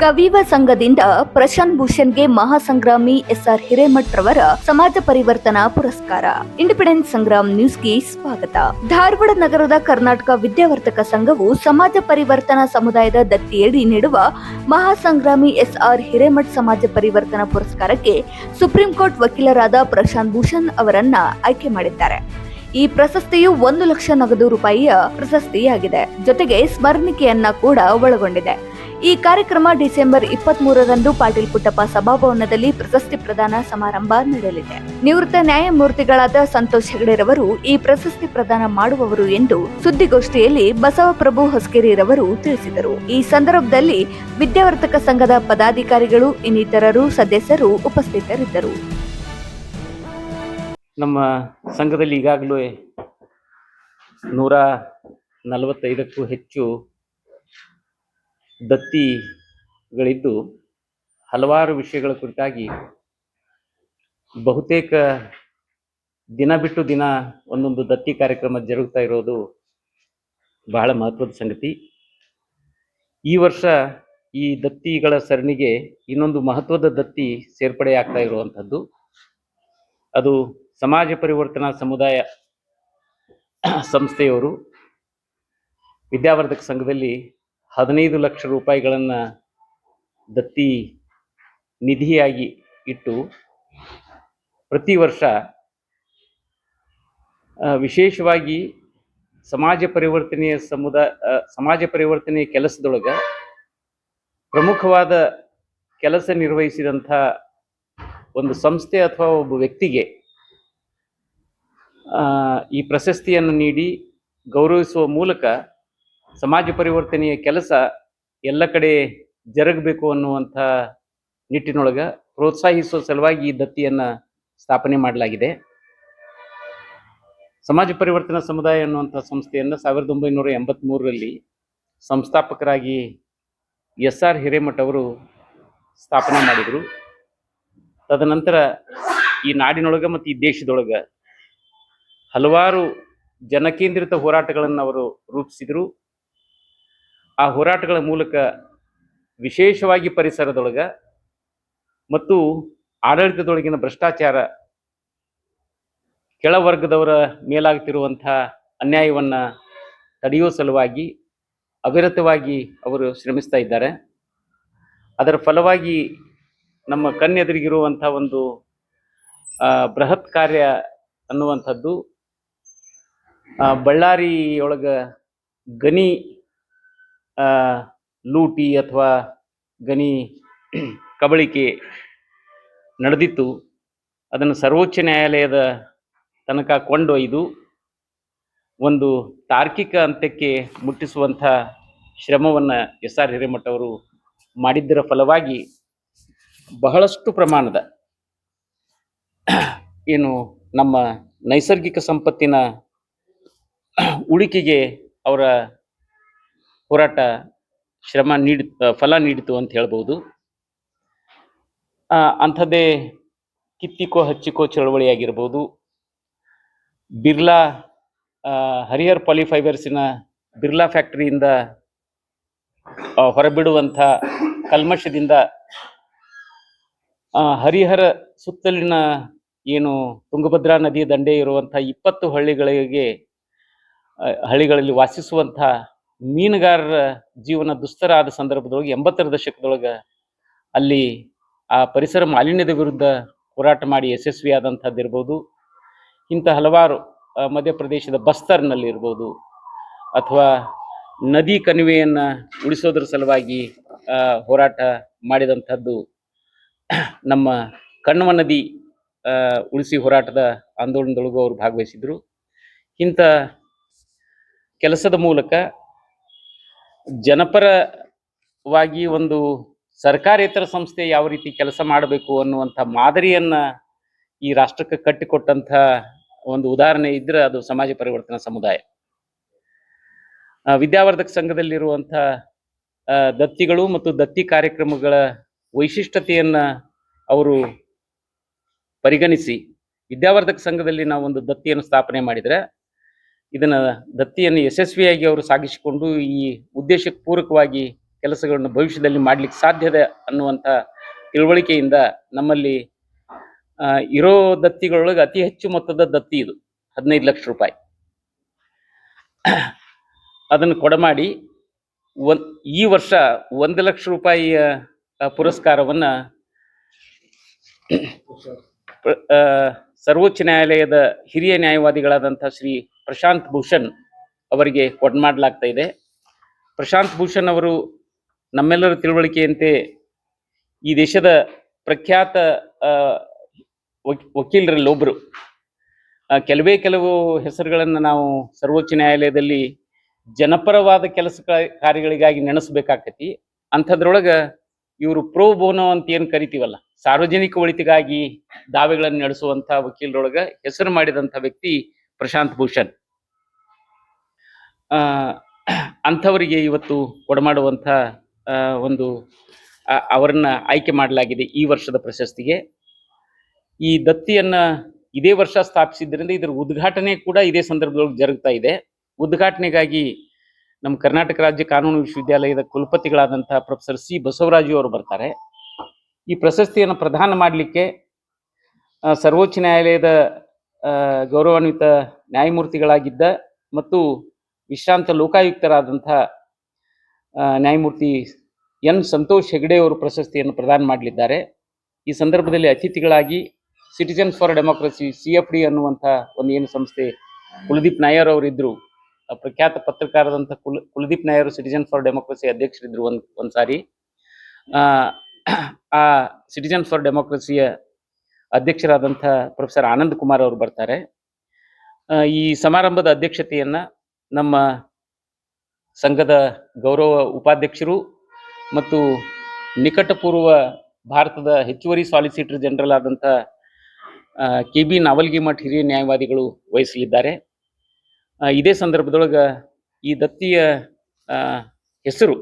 ಕವಿವ ಸಂಘದಿಂದ ಪ್ರಶಾಂತ್ ಭೂಷಣ್ಗೆ ಮಹಾಸಂಗ್ರಾಮಿ ಎಸ್ಆರ್ ಹಿರೇಮಠ್ ರವರ ಸಮಾಜ ಪರಿವರ್ತನಾ ಪುರಸ್ಕಾರ. ಇಂಡಿಪೆಂಡೆನ್ಸ್ ಸಂಗ್ರಾಮ್ ನ್ಯೂಸ್ಗೆ ಸ್ವಾಗತ. ಧಾರವಾಡ ನಗರದ ಕರ್ನಾಟಕ ವಿದ್ಯಾವರ್ತಕ ಸಂಘವು ಸಮಾಜ ಪರಿವರ್ತನಾ ಸಮುದಾಯದ ದತ್ತಿಯಡಿ ನೀಡುವ ಮಹಾಸಂಗ್ರಾಮಿ ಎಸ್ಆರ್ ಹಿರೇಮಠ್ ಸಮಾಜ ಪರಿವರ್ತನಾ ಪುರಸ್ಕಾರಕ್ಕೆ ಸುಪ್ರೀಂ ಕೋರ್ಟ್ ವಕೀಲರಾದ ಪ್ರಶಾಂತ್ ಭೂಷಣ್ ಅವರನ್ನ ಆಯ್ಕೆ ಮಾಡಿದ್ದಾರೆ. ಈ ಪ್ರಶಸ್ತಿಯು ಒಂದು ಲಕ್ಷ ನಗದು ರೂಪಾಯಿಯ ಪ್ರಶಸ್ತಿಯಾಗಿದೆ. ಜೊತೆಗೆ ಸ್ಮರಣಿಕೆಯನ್ನ ಕೂಡ ಒಳಗೊಂಡಿದೆ. ಈ ಕಾರ್ಯಕ್ರಮ ಡಿಸೆಂಬರ್ ಇಪ್ಪತ್ತ್ ಮೂರರಂದು ಪಾಟೀಲ್ ಪುಟ್ಟಪ್ಪ ಸಭಾಭವನದಲ್ಲಿ ಪ್ರಶಸ್ತಿ ಪ್ರದಾನ ಸಮಾರಂಭ ನಡೆಯಲಿದೆ. ನಿವೃತ್ತ ನ್ಯಾಯಮೂರ್ತಿಗಳಾದ ಸಂತೋಷ್ ಹೆಗಡೆರವರು ಈ ಪ್ರಶಸ್ತಿ ಪ್ರದಾನ ಮಾಡುವವರು ಎಂದು ಸುದ್ದಿಗೋಷ್ಠಿಯಲ್ಲಿ ಬಸವಪ್ರಭು ಹೊಸಕೆರೆರವರು ತಿಳಿಸಿದರು. ಈ ಸಂದರ್ಭದಲ್ಲಿ ವಿದ್ಯಾವರ್ತಕ ಸಂಘದ ಪದಾಧಿಕಾರಿಗಳು, ಇನ್ನಿತರರು ಸದಸ್ಯರು ಉಪಸ್ಥಿತರಿದ್ದರು. ನಮ್ಮ ಸಂಘದಲ್ಲಿ ಈಗಾಗಲೇ ನೂರ ನಲವತ್ತೈದಕ್ಕೂ ಹೆಚ್ಚು ದತ್ತಿಗಳಿದ್ದು ಹಲವಾರು ವಿಷಯಗಳ ಕುರಿತಾಗಿ ಬಹುತೇಕ ದಿನ ಬಿಟ್ಟು ದಿನ ಒಂದೊಂದು ದತ್ತಿ ಕಾರ್ಯಕ್ರಮ ಜರುಗ್ತಾ ಇರೋದು ಬಹಳ ಮಹತ್ವದ ಸಂಗತಿ. ಈ ವರ್ಷ ಈ ದತ್ತಿಗಳ ಸರಣಿಗೆ ಇನ್ನೊಂದು ಮಹತ್ವದ ದತ್ತಿ ಸೇರ್ಪಡೆ ಆಗ್ತಾ ಇರುವಂಥದ್ದು. ಅದು ಸಮಾಜ ಪರಿವರ್ತನಾ ಸಮುದಾಯ ಸಂಸ್ಥೆಯವರು ವಿದ್ಯಾವರ್ಧಕ ಸಂಘದಲ್ಲಿ ಹದಿನೈದು ಲಕ್ಷ ರೂಪಾಯಿಗಳನ್ನು ದತ್ತಿ ನಿಧಿಯಾಗಿ ಇಟ್ಟು ಪ್ರತಿ ವರ್ಷ ವಿಶೇಷವಾಗಿ ಸಮಾಜ ಪರಿವರ್ತನೆಯ ಸಮುದಾಯ ಸಮಾಜ ಪರಿವರ್ತನೆಯ ಕೆಲಸದೊಳಗೆ ಪ್ರಮುಖವಾದ ಕೆಲಸ ನಿರ್ವಹಿಸಿದಂಥ ಒಂದು ಸಂಸ್ಥೆ ಅಥವಾ ಒಬ್ಬ ವ್ಯಕ್ತಿಗೆ ಈ ಪ್ರಶಸ್ತಿಯನ್ನು ನೀಡಿ ಗೌರವಿಸುವ ಮೂಲಕ ಸಮಾಜ ಪರಿವರ್ತನೆಯ ಕೆಲಸ ಎಲ್ಲ ಕಡೆ ಜರುಗಬೇಕು ಅನ್ನುವಂಥ ನಿಟ್ಟಿನೊಳಗೆ ಪ್ರೋತ್ಸಾಹಿಸುವ ಸಲುವಾಗಿ ಈ ದತ್ತಿಯನ್ನು ಸ್ಥಾಪನೆ ಮಾಡಲಾಗಿದೆ. ಸಮಾಜ ಪರಿವರ್ತನಾ ಸಮುದಾಯ ಅನ್ನುವಂಥ ಸಂಸ್ಥೆಯನ್ನು ಸಾವಿರದ ಒಂಬೈನೂರ ಎಂಬತ್ತ್ಮೂರರಲ್ಲಿ ಸಂಸ್ಥಾಪಕರಾಗಿ ಎಸ್ ಆರ್ ಹಿರೇಮಠ ಅವರು ಸ್ಥಾಪನೆ ಮಾಡಿದರು. ತದನಂತರ ಈ ನಾಡಿನೊಳಗೆ ಮತ್ತು ಈ ದೇಶದೊಳಗೆ ಹಲವಾರು ಜನಕೇಂದ್ರಿತ ಹೋರಾಟಗಳನ್ನು ಅವರು ರೂಪಿಸಿದರು. ಆ ಹೋರಾಟಗಳ ಮೂಲಕ ವಿಶೇಷವಾಗಿ ಪರಿಸರದೊಳಗ ಮತ್ತು ಆಡಳಿತದೊಳಗಿನ ಭ್ರಷ್ಟಾಚಾರ ಕೆಳವರ್ಗದವರ ಮೇಲಾಗ್ತಿರುವಂಥ ಅನ್ಯಾಯವನ್ನು ತಡೆಯುವ ಸಲುವಾಗಿ ಅವಿರತವಾಗಿ ಅವರು ಶ್ರಮಿಸ್ತಾ ಇದ್ದಾರೆ. ಅದರ ಫಲವಾಗಿ ನಮ್ಮ ಕಣ್ಣೆದುರಿಗಿರುವಂಥ ಒಂದು ಬೃಹತ್ ಕಾರ್ಯ ಅನ್ನುವಂಥದ್ದು ಬಳ್ಳಾರಿಯೊಳಗೆ ಆ, ಲೂಟಿ ಅಥವಾ ಗಣಿ ಕಬಳಿಕೆ ನಡೆದಿತ್ತು. ಅದನ್ನು ಸರ್ವೋಚ್ಚ ನ್ಯಾಯಾಲಯದ ತನಕ ಕೊಂಡೊಯ್ದು ಒಂದು ತಾರ್ಕಿಕ ಅಂತ್ಯಕ್ಕೆ ಮುಟ್ಟಿಸುವಂಥ ಶ್ರಮವನ್ನು ಎಸ್ ಆರ್ ಹಿರೇಮಠ ಅವರು ಮಾಡಿದ್ದರ ಫಲವಾಗಿ ಬಹಳಷ್ಟು ಪ್ರಮಾಣದ ಏನು ನಮ್ಮ ನೈಸರ್ಗಿಕ ಸಂಪತ್ತಿನ ಉಳಿಕೆಗೆ ಅವರ ಹೋರಾಟ ಶ್ರಮ ನೀಡಿ ಫಲ ನೀಡಿತು ಅಂತ ಹೇಳ್ಬೋದು. ಅಂಥದ್ದೇ ಕಿತ್ತಿಕೋ ಹಚ್ಚಿಕೋ ಚಳವಳಿಯಾಗಿರ್ಬೋದು. ಬಿರ್ಲಾ ಆ, ಹರಿಹರ್ ಪಾಲಿಫೈಬರ್ಸಿನ ಬಿರ್ಲಾ ಫ್ಯಾಕ್ಟರಿಯಿಂದ ಹೊರಬಿಡುವಂಥ ಕಲ್ಮಶದಿಂದ ಹರಿಹರ ಸುತ್ತಲಿನ ಏನು ತುಂಗಭದ್ರಾ ನದಿಯ ದಂಡೆ ಇರುವಂಥ ಇಪ್ಪತ್ತು ಹಳ್ಳಿಗಳಿಗೆ ಹಳ್ಳಿಗಳಲ್ಲಿ ವಾಸಿಸುವಂಥ ಮೀನುಗಾರರ ಜೀವನ ದುಸ್ತರ ಆದ ಸಂದರ್ಭದೊಳಗೆ ಎಂಬತ್ತರ ದಶಕದೊಳಗೆ ಅಲ್ಲಿ ಆ ಪರಿಸರ ಮಾಲಿನ್ಯದ ವಿರುದ್ಧ ಹೋರಾಟ ಮಾಡಿ ಯಶಸ್ವಿಯಾದಂಥದ್ದಿರ್ಬೋದು ಇಂಥ ಹಲವಾರು ಮಧ್ಯಪ್ರದೇಶದ ಬಸ್ತರ್ನಲ್ಲಿ ಇರ್ಬೋದು. ಅಥವಾ ನದಿ ಕಣಿವೆಯನ್ನು ಉಳಿಸೋದ್ರ ಸಲುವಾಗಿ ಹೋರಾಟ ಮಾಡಿದಂಥದ್ದು ನಮ್ಮ ಕಣ್ವ ನದಿ ಉಳಿಸಿ ಹೋರಾಟದ ಆಂದೋಲನದೊಳಗೂ ಅವರು ಭಾಗವಹಿಸಿದರು. ಇಂಥ ಕೆಲಸದ ಮೂಲಕ ಜನಪರವಾಗಿ ಒಂದು ಸರ್ಕಾರೇತರ ಸಂಸ್ಥೆ ಯಾವ ರೀತಿ ಕೆಲಸ ಮಾಡಬೇಕು ಅನ್ನುವಂಥ ಮಾದರಿಯನ್ನ ಈ ರಾಷ್ಟ್ರಕ್ಕೆ ಕಟ್ಟಿಕೊಟ್ಟಂಥ ಒಂದು ಉದಾಹರಣೆ ಇದ್ರೆ ಅದು ಸಮಾಜ ಪರಿವರ್ತನಾ ಸಮುದಾಯ. ವಿದ್ಯಾವರ್ಧಕ ಸಂಘದಲ್ಲಿರುವಂಥ ದತ್ತಿಗಳು ಮತ್ತು ದತ್ತಿ ಕಾರ್ಯಕ್ರಮಗಳ ವೈಶಿಷ್ಟ್ಯತೆಯನ್ನ ಅವರು ಪರಿಗಣಿಸಿ, ವಿದ್ಯಾವರ್ಧಕ ಸಂಘದಲ್ಲಿ ನಾವು ಒಂದು ದತ್ತಿಯನ್ನು ಸ್ಥಾಪನೆ ಮಾಡಿದರೆ ಇದನ್ನ ದತ್ತಿಯನ್ನು ಯಶಸ್ವಿಯಾಗಿ ಅವರು ಸಾಗಿಸಿಕೊಂಡು ಈ ಉದ್ದೇಶಕ್ಕೆ ಪೂರಕವಾಗಿ ಕೆಲಸಗಳನ್ನು ಭವಿಷ್ಯದಲ್ಲಿ ಮಾಡ್ಲಿಕ್ಕೆ ಸಾಧ್ಯದ ಅನ್ನುವಂಥ ತಿಳುವಳಿಕೆಯಿಂದ ನಮ್ಮಲ್ಲಿ ಇರೋ ದತ್ತಿಗಳೊಳಗೆ ಅತಿ ಹೆಚ್ಚು ಮೊತ್ತದ ದತ್ತಿ ಇದು, ಹದಿನೈದು ಲಕ್ಷ ರೂಪಾಯಿ. ಅದನ್ನು ಕೊಡಮಾಡಿ ಒನ್, ಈ ವರ್ಷ ಒಂದು ಲಕ್ಷ ರೂಪಾಯಿಯ ಪುರಸ್ಕಾರವನ್ನು ಸರ್ವೋಚ್ಚ ನ್ಯಾಯಾಲಯದ ಹಿರಿಯ ನ್ಯಾಯವಾದಿಗಳಾದಂಥ ಶ್ರೀ ಪ್ರಶಾಂತ್ ಭೂಷಣ್ ಅವರಿಗೆ ಕೊಡಮಾಡಲಾಗ್ತಾ ಇದೆ. ಪ್ರಶಾಂತ್ ಭೂಷಣ್ ಅವರು ನಮ್ಮೆಲ್ಲರ ತಿಳುವಳಿಕೆಯಂತೆ ಈ ದೇಶದ ಪ್ರಖ್ಯಾತ ವಕೀಲರಲ್ಲಿ ಒಬ್ಬರು ಕೆಲವೇ ಕೆಲವು ಹೆಸರುಗಳನ್ನು ನಾವು ಸರ್ವೋಚ್ಚ ನ್ಯಾಯಾಲಯದಲ್ಲಿ ಜನಪರವಾದ ಕೆಲಸ ಕಾರ್ಯಗಳಿಗಾಗಿ ನೆನೆಸ್ಬೇಕಾಕತಿ. ಅಂಥದ್ರೊಳಗೆ ಇವರು ಪ್ರೋ ಬೋನೋ ಅಂತ ಏನು ಕರಿತೀವಲ್ಲ, ಸಾರ್ವಜನಿಕ ಒಳಿತಿಗಾಗಿ ದಾವೆಗಳನ್ನು ನಡೆಸುವಂತ ವಕೀಲರೊಳಗ ಹೆಸರು ಮಾಡಿದಂಥ ವ್ಯಕ್ತಿ ಪ್ರಶಾಂತ್ ಭೂಷಣ್. ಅಂಥವರಿಗೆ ಇವತ್ತು ಕೊಡಮಾಡುವಂಥ ಆ, ಒಂದು ಅವರನ್ನು ಆಯ್ಕೆ ಮಾಡಲಾಗಿದೆ ಈ ವರ್ಷದ ಪ್ರಶಸ್ತಿಗೆ. ಈ ದತ್ತಿಯನ್ನ ಇದೇ ವರ್ಷ ಸ್ಥಾಪಿಸಿದ್ರಿಂದ ಇದರ ಉದ್ಘಾಟನೆ ಕೂಡ ಇದೇ ಸಂದರ್ಭದೊಳಗೆ ಜರುಗ್ತಾ ಇದೆ. ಉದ್ಘಾಟನೆಗಾಗಿ ನಮ್ಮ ಕರ್ನಾಟಕ ರಾಜ್ಯ ಕಾನೂನು ವಿಶ್ವವಿದ್ಯಾಲಯದ ಕುಲಪತಿಗಳಾದಂಥ ಪ್ರೊಫೆಸರ್ ಸಿ ಬಸವರಾಜು ಅವರು ಬರ್ತಾರೆ. ಈ ಪ್ರಶಸ್ತಿಯನ್ನು ಪ್ರದಾನ ಮಾಡಲಿಕ್ಕೆ ಸರ್ವೋಚ್ಚ ನ್ಯಾಯಾಲಯದ ಗೌರವಾನ್ವಿತ ನ್ಯಾಯಮೂರ್ತಿಗಳಾಗಿದ್ದ ಮತ್ತು ವಿಶ್ರಾಂತ ಲೋಕಾಯುಕ್ತರಾದಂಥ ನ್ಯಾಯಮೂರ್ತಿ ಎನ್ ಸಂತೋಷ್ ಹೆಗಡೆ ಅವರು ಪ್ರಶಸ್ತಿಯನ್ನು ಪ್ರದಾನ ಮಾಡಲಿದ್ದಾರೆ. ಈ ಸಂದರ್ಭದಲ್ಲಿ ಅತಿಥಿಗಳಾಗಿ citizens for democracy C F D ಅನ್ನುವಂಥ ಒಂದು ಏನು ಸಂಸ್ಥೆ ಕುಲದೀಪ್ ನಾಯರ್ ಅವರಿದ್ದರು. ಪ್ರಖ್ಯಾತ ಪತ್ರಕಾರದಂಥ Kul, Kuldeep Nayar citizen for democracy ಅಧ್ಯಕ್ಷರಿದ್ದರು ಒಂದು ಒಂದು ಸಾರಿ ಆ ಸಿಟಿಜನ್ ಫಾರ್ ಡೆಮೋಕ್ರಸಿಯ ಅಧ್ಯಕ್ಷರಾದಂಥ ಪ್ರೊಫೆಸರ್ ಆನಂದ್ ಕುಮಾರ್ ಅವರು ಬರ್ತಾರೆ. ಈ ಸಮಾರಂಭದ ಅಧ್ಯಕ್ಷತೆಯನ್ನು ನಮ್ಮ ಸಂಘದ ಗೌರವ ಉಪಾಧ್ಯಕ್ಷರು ಮತ್ತು ನಿಕಟಪೂರ್ವ ಭಾರತದ ಹೆಚ್ಚುವರಿ ಸಾಲಿಸಿಟರ್ ಜನರಲ್ ಆದಂಥ ಕೆ ಬಿ ನಾವಲ್ಗಿಮಠ್ ಹಿರಿಯ ನ್ಯಾಯವಾದಿಗಳು ವಹಿಸಲಿದ್ದಾರೆ. ಇದೇ ಸಂದರ್ಭದೊಳಗ ಈ ದತ್ತಿಯ ಹೆಸರು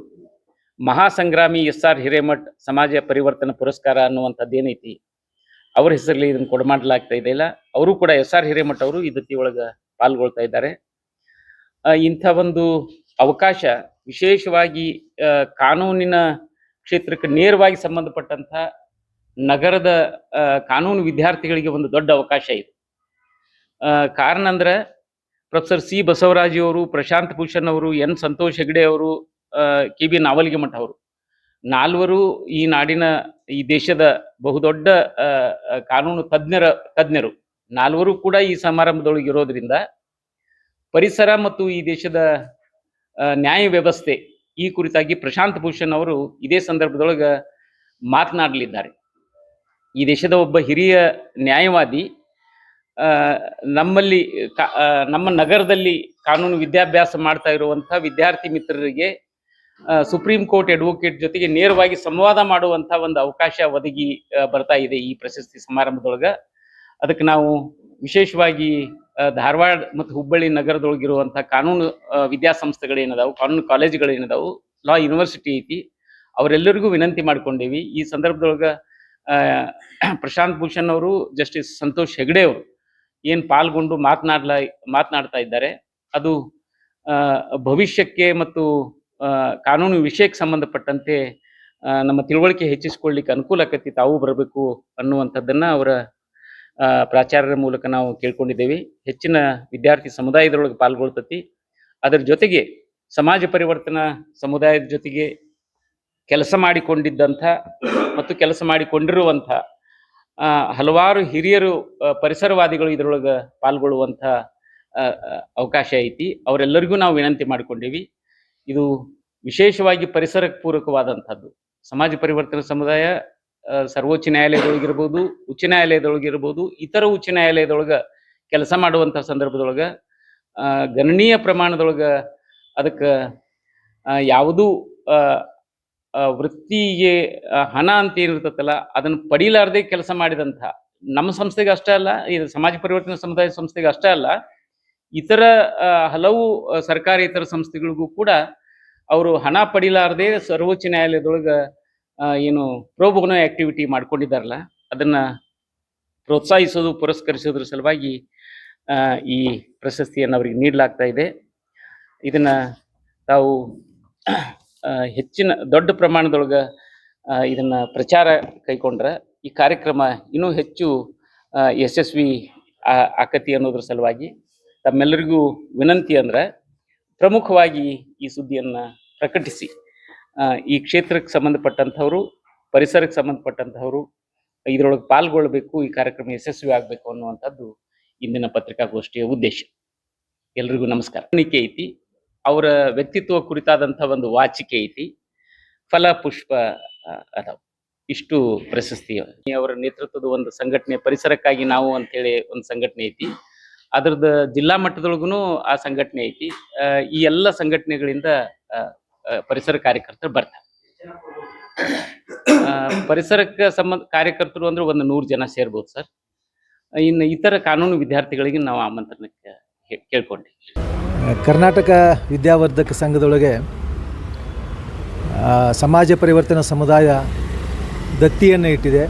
ಮಹಾಸಂಗ್ರಾಮಿ ಎಸ್ ಆರ್ ಹಿರೇಮಠ್ ಸಮಾಜ ಪರಿವರ್ತನ ಪುರಸ್ಕಾರ ಅನ್ನುವಂಥದ್ದು ಏನೈತಿ ಅವ್ರ ಹೆಸರಲ್ಲಿ ಇದನ್ನು ಕೊಡಮಾಡಲಾಗ್ತಾ ಇದೆಯಲ್ಲ ಅವರು ಕೂಡ ಎಸ್ ಆರ್ ಹಿರೇಮಠ ಅವರು ಇದಕ್ಕೆ ಒಳಗೆ ಪಾಲ್ಗೊಳ್ತಾ ಇದ್ದಾರೆ. ಇಂಥ ಒಂದು ಅವಕಾಶ ವಿಶೇಷವಾಗಿ ಕಾನೂನಿನ ಕ್ಷೇತ್ರಕ್ಕೆ ನೇರವಾಗಿ ಸಂಬಂಧಪಟ್ಟಂಥ ನಗರದ ಕಾನೂನು ವಿದ್ಯಾರ್ಥಿಗಳಿಗೆ ಒಂದು ದೊಡ್ಡ ಅವಕಾಶ ಇದೆ. ಕಾರಣ ಅಂದ್ರೆ ಪ್ರೊಫೆಸರ್ ಸಿ ಬಸವರಾಜು ಅವರು, ಪ್ರಶಾಂತ್ ಭೂಷಣ್ ಅವರು, ಎನ್ ಸಂತೋಷ್ ಹೆಗ್ಡೆ ಅವರು ಕೆ ಬಿ ನಾವಲ್ಗಿಮಠ ಅವರು. ನಾಲ್ವರು ಈ ನಾಡಿನ, ಈ ದೇಶದ ಬಹುದೊಡ್ಡ ಕಾನೂನು ತಜ್ಞರ, ತಜ್ಞರು. ನಾಲ್ವರು ಕೂಡ ಈ ಸಮಾರಂಭದೊಳಗೆ ಇರೋದ್ರಿಂದ ಪರಿಸರ ಮತ್ತು ಈ ದೇಶದ ನ್ಯಾಯ ವ್ಯವಸ್ಥೆ, ಈ ಕುರಿತಾಗಿ ಪ್ರಶಾಂತ್ ಭೂಷಣ್ ಅವರು ಇದೇ ಸಂದರ್ಭದೊಳಗೆ ಮಾತನಾಡಲಿದ್ದಾರೆ. ಈ ದೇಶದ ಒಬ್ಬ ಹಿರಿಯ ನ್ಯಾಯವಾದಿ ನಮ್ಮಲ್ಲಿ ನಮ್ಮ ನಗರದಲ್ಲಿ ಕಾನೂನು ವಿದ್ಯಾಭ್ಯಾಸ ಮಾಡ್ತಾ ಇರುವಂಥ ವಿದ್ಯಾರ್ಥಿ ಮಿತ್ರರಿಗೆ ಸುಪ್ರೀಂ ಕೋರ್ಟ್ ಅಡ್ವೊಕೇಟ್ ಜೊತೆಗೆ ನೇರವಾಗಿ ಸಂವಾದ ಮಾಡುವಂಥ ಒಂದು ಅವಕಾಶ ಒದಗಿ ಬರ್ತಾ ಇದೆ ಈ ಪ್ರಶಸ್ತಿ ಸಮಾರಂಭದೊಳಗ. ಅದಕ್ಕೆ ನಾವು ವಿಶೇಷವಾಗಿ ಧಾರವಾಡ ಮತ್ತು ಹುಬ್ಬಳ್ಳಿ ನಗರದೊಳಗಿರುವಂಥ ಕಾನೂನು ವಿದ್ಯಾಸಂಸ್ಥೆಗಳೇನದಾವು ಕಾನೂನು ಕಾಲೇಜುಗಳೇನದಾವು ಲಾ ಯೂನಿವರ್ಸಿಟಿ ಐತಿ, ಅವರೆಲ್ಲರಿಗೂ ವಿನಂತಿ ಮಾಡ್ಕೊಂಡೇವಿ. ಈ ಸಂದರ್ಭದೊಳಗ ಪ್ರಶಾಂತ್ ಭೂಷಣ್ ಅವರು, ಜಸ್ಟಿಸ್ ಸಂತೋಷ್ ಹೆಗಡೆ ಅವರು ಏನು ಪಾಲ್ಗೊಂಡು ಮಾತನಾಡ್ಲ, ಮಾತನಾಡ್ತಾ ಇದ್ದಾರೆ. ಅದು ಭವಿಷ್ಯಕ್ಕೆ ಮತ್ತು ಕಾನೂನು ವಿಷಯಕ್ಕೆ ಸಂಬಂಧಪಟ್ಟಂತೆ ನಮ್ಮ ತಿಳುವಳಿಕೆ ಹೆಚ್ಚಿಸ್ಕೊಳ್ಳಿಕ್ಕೆ ಅನುಕೂಲ ಆಕತಿ, ತಾವು ಬರಬೇಕು ಅನ್ನುವಂಥದ್ದನ್ನ ಅವರ ಪ್ರಾಚಾರ್ಯರ ಮೂಲಕ ನಾವು ಕೇಳ್ಕೊಂಡಿದ್ದೇವೆ. ಹೆಚ್ಚಿನ ವಿದ್ಯಾರ್ಥಿ ಸಮುದಾಯದೊಳಗೆ ಪಾಲ್ಗೊಳ್ತತಿ. ಅದರ ಜೊತೆಗೆ ಸಮಾಜ ಪರಿವರ್ತನಾ ಸಮುದಾಯದ ಜೊತೆಗೆ ಕೆಲಸ ಮಾಡಿಕೊಂಡಿದ್ದಂಥ ಮತ್ತು ಕೆಲಸ ಮಾಡಿಕೊಂಡಿರುವಂಥ ಹಲವಾರು ಹಿರಿಯರು ಪರಿಸರವಾದಿಗಳು ಇದರೊಳಗೆ ಪಾಲ್ಗೊಳ್ಳುವಂಥ ಅವಕಾಶ ಐತಿ. ಅವರೆಲ್ಲರಿಗೂ ನಾವು ವಿನಂತಿ ಮಾಡಿಕೊಂಡಿವಿ. ಇದು ವಿಶೇಷವಾಗಿ ಪರಿಸರ ಪೂರಕವಾದಂಥದ್ದು ಸಮಾಜ ಪರಿವರ್ತನ ಸಮುದಾಯ ಸರ್ವೋಚ್ಚ ನ್ಯಾಯಾಲಯದೊಳಗಿರ್ಬೋದು, ಉಚ್ಚ ನ್ಯಾಯಾಲಯದೊಳಗಿರ್ಬೋದು, ಇತರ ಉಚ್ಚ ನ್ಯಾಯಾಲಯದೊಳಗೆ ಕೆಲಸ ಮಾಡುವಂಥ ಸಂದರ್ಭದೊಳಗೆ ಗಣನೀಯ ಪ್ರಮಾಣದೊಳಗೆ ಅದಕ್ಕೆ ಯಾವುದೂ ವೃತ್ತಿಗೆ ಹಣ ಅಂತ ಏನಿರ್ತೈತಲ್ಲ ಅದನ್ನು ಪಡೀಲಾರ್ದೆ ಕೆಲಸ ಮಾಡಿದಂಥ ನಮ್ಮ ಸಂಸ್ಥೆಗೆ ಅಷ್ಟೇ ಅಲ್ಲ, ಇದು ಸಮಾಜ ಪರಿವರ್ತನಾ ಸಮುದಾಯ ಸಂಸ್ಥೆಗೆ ಅಷ್ಟೇ ಅಲ್ಲ ಇತರ ಹಲವು ಸರ್ಕಾರಿ ಸರ್ಕಾರೇತರ ಸಂಸ್ಥೆಗಳಿಗೂ ಕೂಡ ಅವರು ಹಣ ಪಡಿಲಾರದೆ ಸರ್ವೋಚ್ಚ ನ್ಯಾಯಾಲಯದೊಳಗೆ ಏನು ಪ್ರೋಬೋನೋ ಆಕ್ಟಿವಿಟಿ ಮಾಡ್ಕೊಂಡಿದ್ದಾರಲ್ಲ, ಅದನ್ನ ಪ್ರೋತ್ಸಾಹಿಸೋದು, ಪುರಸ್ಕರಿಸೋದ್ರ ಸಲುವಾಗಿ ಈ ಪ್ರಶಸ್ತಿಯನ್ನು ಅವರಿಗೆ ನೀಡಲಾಗ್ತಾ ಇದೆ. ಇದನ್ನ ತಾವು ಹೆಚ್ಚಿನ, ದೊಡ್ಡ ಪ್ರಮಾಣದೊಳಗ ಇದನ್ನು ಪ್ರಚಾರ ಕೈಕೊಂಡ್ರ ಈ ಕಾರ್ಯಕ್ರಮ ಇನ್ನೂ ಹೆಚ್ಚು ಯಶಸ್ವಿ ಆಕತಿ ಅನ್ನೋದ್ರ ಸಲುವಾಗಿ ತಮ್ಮೆಲ್ಲರಿಗೂ ವಿನಂತಿ ಅಂದ್ರೆ ಪ್ರಮುಖವಾಗಿ ಈ ಸುದ್ದಿಯನ್ನ ಪ್ರಕಟಿಸಿ. ಈ ಕ್ಷೇತ್ರಕ್ಕೆ ಸಂಬಂಧಪಟ್ಟಂಥವ್ರು ಪರಿಸರಕ್ಕೆ ಸಂಬಂಧಪಟ್ಟಂಥವ್ರು ಇದರೊಳಗೆ ಪಾಲ್ಗೊಳ್ಬೇಕು ಈ ಕಾರ್ಯಕ್ರಮ ಯಶಸ್ವಿ ಆಗಬೇಕು ಅನ್ನುವಂಥದ್ದು ಇಂದಿನ ಪತ್ರಿಕಾಗೋಷ್ಠಿಯ ಉದ್ದೇಶ. ಎಲ್ರಿಗೂ ನಮಸ್ಕಾರ. ಎಣಿಕೆ ಐತಿ ಅವರ ವ್ಯಕ್ತಿತ್ವ ಕುರಿತಾದಂಥ ಒಂದು ವಾಚಿಕೆ ಐತಿ. ಫಲ ಪುಷ್ಪ ಆ, ಅದಾವ. ಇಷ್ಟು ಪ್ರಶಸ್ತಿ. ಅವರ ನೇತೃತ್ವದ ಒಂದು ಸಂಘಟನೆ ಪರಿಸರಕ್ಕಾಗಿ ನಾವು ಅಂತೇಳಿ ಒಂದು ಸಂಘಟನೆ ಐತಿ. ಅದ್ರದ್ದು ಜಿಲ್ಲಾ ಮಟ್ಟದೊಳಗೂ ಆ ಸಂಘಟನೆ ಐತಿ. ಈ ಎಲ್ಲ ಸಂಘಟನೆಗಳಿಂದ ಪರಿಸರ ಕಾರ್ಯಕರ್ತರು ಬರ್ತಾರೆ. ಪರಿಸರಕ್ಕೆ ಸಂಬಂಧ, ಕಾರ್ಯಕರ್ತರು ಅಂದ್ರೆ ಒಂದು ನೂರು ಜನ ಸೇರ್ಬೋದು ಸರ್. ಇನ್ನು ಇತರ ಕಾನೂನು ವಿದ್ಯಾರ್ಥಿಗಳಿಗೆ ನಾವು ಆಮಂತ್ರಣಕ್ಕೆ ಕೇಳ್ಕೊಂಡಿ ಕರ್ನಾಟಕ ವಿದ್ಯಾವರ್ಧಕ ಸಂಘದೊಳಗೆ ಸಮಾಜ ಪರಿವರ್ತನ ಸಮುದಾಯ ದತ್ತಿಯನ್ನು ಇಟ್ಟಿದೆ.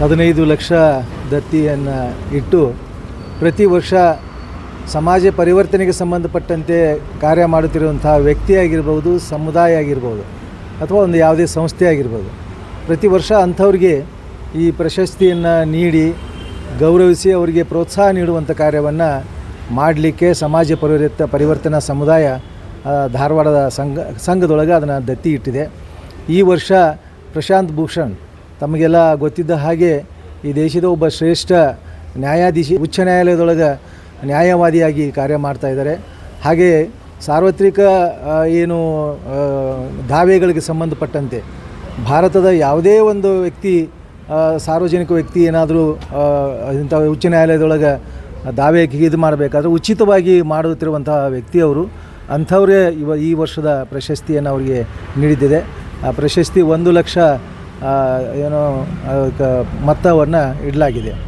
ಹದಿನೈದು ಲಕ್ಷ ದತ್ತಿಯನ್ನು ಇಟ್ಟು ಪ್ರತಿ ವರ್ಷ ಸಮಾಜ ಪರಿವರ್ತನೆಗೆ ಸಂಬಂಧಪಟ್ಟಂತೆ ಕಾರ್ಯ ಮಾಡುತ್ತಿರುವಂತಹ ವ್ಯಕ್ತಿ ಆಗಿರ್ಬೋದು ಸಮುದಾಯ ಆಗಿರ್ಬೋದು, ಅಥವಾ ಒಂದು ಯಾವುದೇ ಸಂಸ್ಥೆ ಆಗಿರ್ಬೋದು, ಪ್ರತಿ ವರ್ಷ ಅಂಥವ್ರಿಗೆ ಈ ಪ್ರಶಸ್ತಿಯನ್ನು ನೀಡಿ, ಗೌರವಿಸಿ ಅವರಿಗೆ ಪ್ರೋತ್ಸಾಹ ನೀಡುವಂಥ ಕಾರ್ಯವನ್ನು ಮಾಡಲಿಕ್ಕೆ ಸಮಾಜ ಪರಿವರ್ತ, ಪರಿವರ್ತನಾ ಸಮುದಾಯ ಧಾರವಾಡದ ಸಂಘ, ಸಂಘದೊಳಗೆ ಅದನ್ನು ದತ್ತಿ ಇಟ್ಟಿದೆ. ಈ ವರ್ಷ ಪ್ರಶಾಂತ್ ಭೂಷಣ್ ತಮಗೆಲ್ಲ ಗೊತ್ತಿದ್ದ ಹಾಗೆ ಈ ದೇಶದ ಒಬ್ಬ ಶ್ರೇಷ್ಠ ನ್ಯಾಯಾಧೀಶಿ, ಉಚ್ಚ ನ್ಯಾಯಾಲಯದೊಳಗೆ ನ್ಯಾಯವಾದಿಯಾಗಿ ಕಾರ್ಯ ಮಾಡ್ತಾ ಇದ್ದಾರೆ. ಹಾಗೆಯೇ ಸಾರ್ವತ್ರಿಕ ಏನು ದಾವೆಗಳಿಗೆ ಸಂಬಂಧಪಟ್ಟಂತೆ ಭಾರತದ ಯಾವುದೇ ಒಂದು ವ್ಯಕ್ತಿ ಸಾರ್ವಜನಿಕ ವ್ಯಕ್ತಿ ಏನಾದರೂ ಇಂಥ ಉಚ್ಚ ನ್ಯಾಯಾಲಯದೊಳಗೆ ದಾವೆ ಇದು ಮಾಡಬೇಕಾದ್ರೆ ಉಚಿತವಾಗಿ ಮಾಡುತ್ತಿರುವಂತಹ ವ್ಯಕ್ತಿಯವರು ಅಂಥವರೇ ಇವ, ಈ ವರ್ಷದ ಪ್ರಶಸ್ತಿಯನ್ನು ಅವರಿಗೆ ನೀಡಿದ್ದಿದೆ. ಆ ಪ್ರಶಸ್ತಿ ಒಂದು ಲಕ್ಷ ಏನೋ ಕ- ಮೊತ್ತವನ್ನು ಇಡಲಾಗಿದೆ.